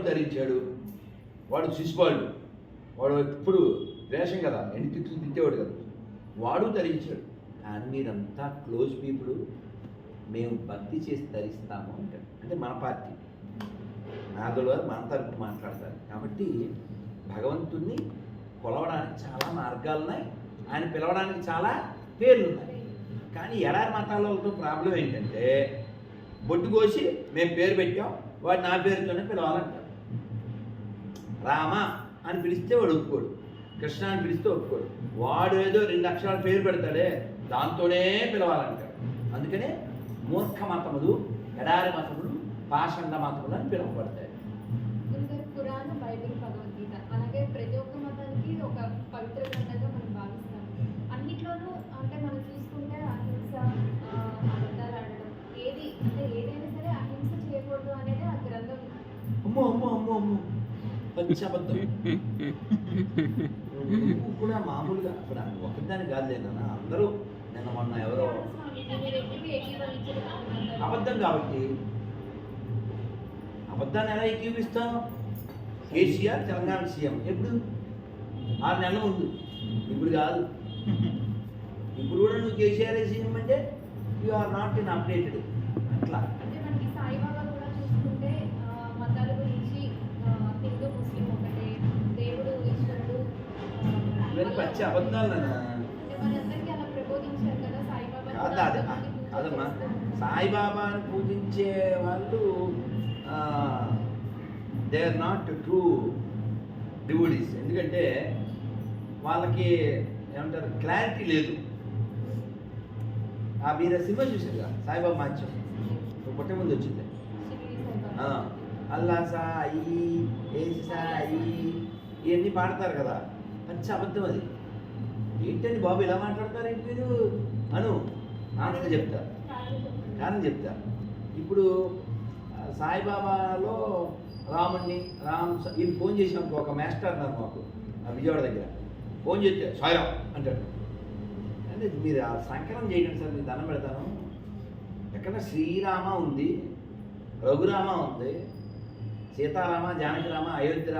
ధరించాడు? వాడు శిశుపాలుడు వాడు ఎప్పుడు వేషం కదా ఎండి తిట్లు తిట్టేవాడు కదా. వాడు ధరించాడు. కానీ మీరంతా క్లోజ్ పీపుల్. మేము భక్తి చేసి ధరిస్తాము అంటాడు. అంటే మన పార్టీ. నాదుల వారు మన తరపు మాట్లాడతారు. కాబట్టి భగవంతుణ్ణి కొలవడానికి చాలా మార్గాలు ఉన్నాయి. ఆయన పిలవడానికి చాలా పేర్లు ఉన్నాయి. కానీ ఎడారి మతాలతో ప్రాబ్లం ఏంటంటే బొట్టు కోసి మేము పేరు పెట్టాం. వాడు నా పేరుతోనే పిలవాలంటాం రామ అని పిలిస్తే వాడు ఒప్పుకోడు. కృష్ణ అని పిలిస్తే ఒప్పుకోడు. వాడు ఏదో రెండు అక్షరాల పేరు పెడతాడే దాంతోనే పిలవాలంటాడు. అందుకనే మూర్ఖ మతములు ఎడారి మతములు పాషండ మతములు అని పిలువబడతాయి. పురాణ బైబిల్ పచ్చి అబద్ధం నువ్వు కూడా మామూలుగా ఇప్పుడు ఒకదాని కాదులే నాన్న అందరూ నిన్న మొన్న ఎవరో అబద్ధం కాబట్టి అబద్ధాన్ని ఎలా ఏకీపిస్తాం? కేసీఆర్ తెలంగాణ సీఎం. ఎప్పుడు? ఆరు నెలల ముందు. ఇప్పుడు కాదు. ఇప్పుడు కూడా నువ్వు కేసీఆర్ సీఎం అంటే you are not in updated అట్లా. ఇవన్నీ పచ్చి అబద్ధాలు కదా అది అదమ్మా. సాయిబాబాని పూజించే వాళ్ళు they are not true devotees ఎందుకంటే వాళ్ళకి ఏమంటారు క్లారిటీ లేదు. ఆ మీరు సినిమా చూసారు కదా సాయిబాబా మాత్యం పుట్టే ముందు వచ్చింది. అల్లా సాయి ఏసి సాయి ఇవన్నీ పాడతారు కదా. మంచి అబద్ధం అది. ఏంటండి బాబు ఇలా మాట్లాడతారేంటి మీరు అను. ఆన్సర్ చెప్తా. కారణం చెప్తా. ఇప్పుడు సాయిబాబాలో రాముణ్ణి రామ్ స- ఈయన ఫోన్ చేసినప్పుడు ఒక మాస్టర్ అన్నారు మాకు ఆ విజయవాడ దగ్గర. ఫోన్ చేస్తే సాయిరామ్ అంటాడు. అంటే మీరు ఆ సంకలనం చేయడం సార్ మీకు దండం పెడతాను. ఎక్కడ శ్రీరామ ఉంది రఘురామ ఉంది సీతారామ జానకిరామ అయోధ్య